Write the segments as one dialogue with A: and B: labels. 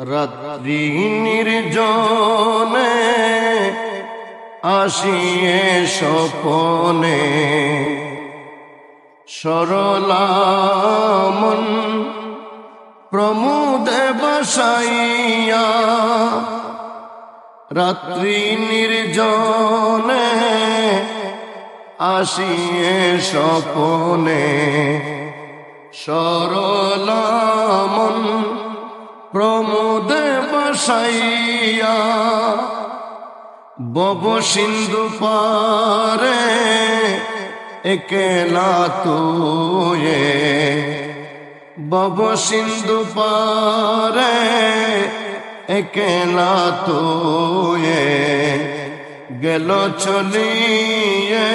A: রাত্রি নির্জনে আসিয়ে সপনে সরলামন প্রমোদে বসাইয়া রাত্রি নির্জনে আসিয়ে সপনে সরলামন প্রমোদে বসাইয়া বব সিন্ধু পারে একেলা তুয়ে বব সিন্ধু পারে একেলা তুয়ে গেল চলিয়ে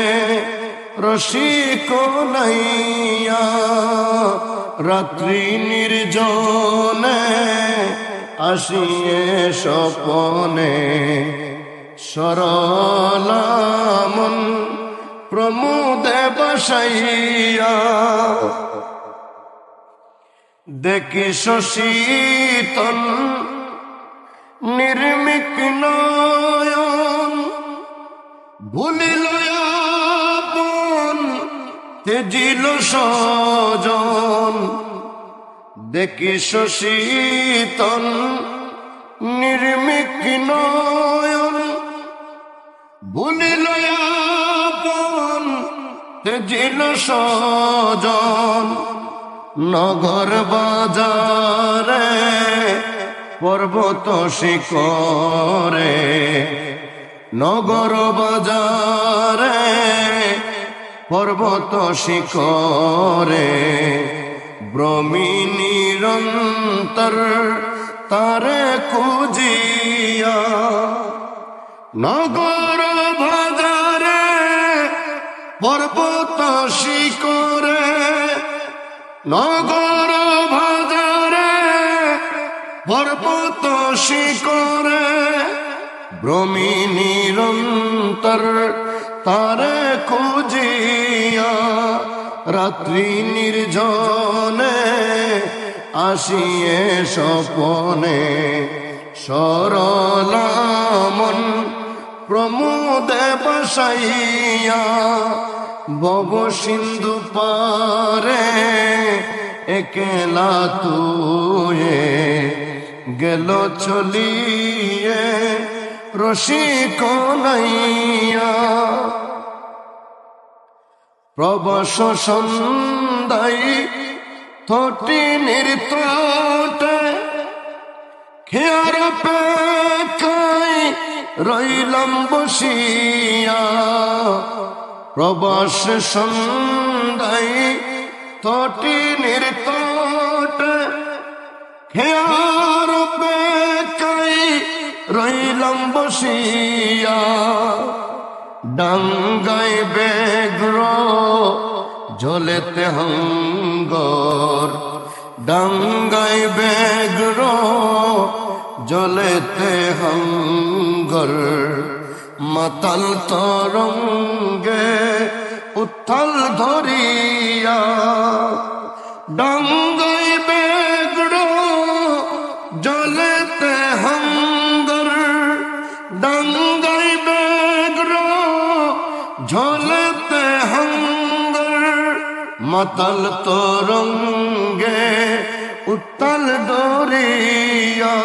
A: রসিক নাইয়া রাত্রি নির্জনে আসিয়ে স্বপনে সরলামন প্রমোদে বসাইয়া। দেখি শশীতন নির্মিক নয়ন ভুলিল তেজিল সজন। দেখি শশীতন নির্মিক নয়ন। ভুলিল আপন, তেজিল সজন। নগর বাজারে পর্বত শিকরে নগর বাজারে পর্বত শিকরে ব্রমি নিরন্তর তারে খুঁজিয়া নগর বাজারে পর্বত শিকরে নগর বাজারে পর্বত শিকরে নিরন্তর তারে খুঁজিয়া রাত্রি নির্জনে আসিয়ে স্বপনে সরলামন প্রমোদে বসাইয়া বব সিন্ধু পারে একেলা তুয়ে গেল চলিয়ে রসিক নাইয়া প্রবশ সন্দাই থটি নির্তটে, খেয়ার পেখাই রইলাম বসিয়া। প্রবাস সন্দাই তটি নির্তটে, খেয়ার পেখাই রইলাম বসিয়া। ডাঙ্গাই বেগ্র জলেতে হঙ্গর। ডাঙ্গাই বেগ্র জলেতে হঙ্গর। মাতাল তরঙ্গে উত্থাল ধরিয়া ডাঙ্গাই বেগ্র জলেতে হঙ্গর। মাতাল তরঙ্গে উত্তাল দরিয়া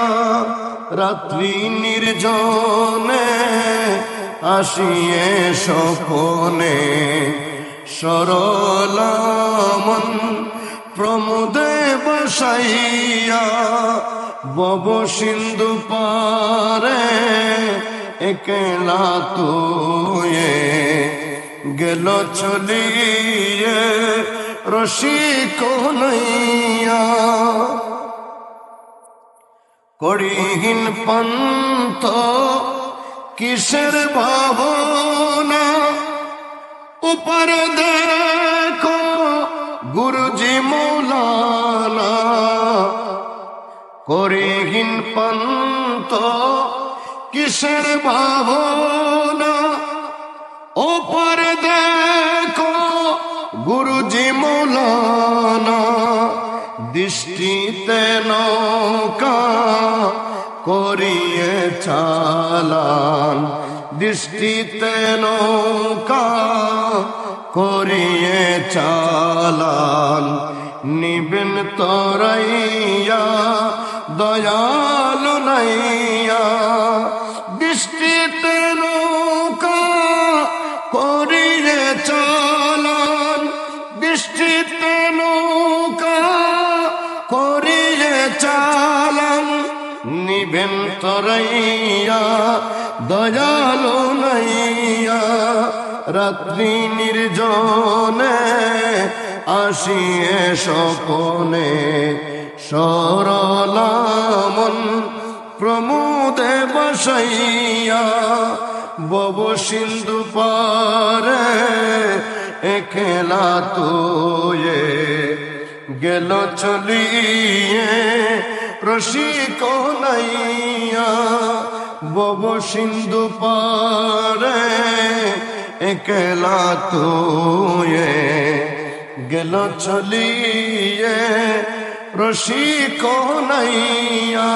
A: রাত্রি নির্জনে আসিয়ে স্বপনে সরলামন প্রমোদে বসাইয়া, বব সিন্ধু পারে একলা তুয়ে গেল চলিয়ে রসিক নইয়া করিহীন পন্থ কিসের ভাবনা? উপর দেখো গুরুজি মৌলানা। করিহীন পন্থ কিসের ভাবনা? ওপর মৌলানা দৃষ্টিতে নৌকা করিয়ে চালান। দৃষ্টিতে নৌকা করিয়ে চালান। নিবেন তরাইয়া দয়ালু নাইয়া নিবেন তরাইয়া, দয়ালো নাইয়া, রাত্রি নির্জনে আসিয়ে স্বপনে সরলামন প্রমোদে বসাইয়া, বব সিন্ধু পারে একলা তোয়ে গেল চলিয়ে রসিক নাইয়া বব সিন্ধু পারে একলা তো গেল চলিয়ে। প্রশিক নাইয়া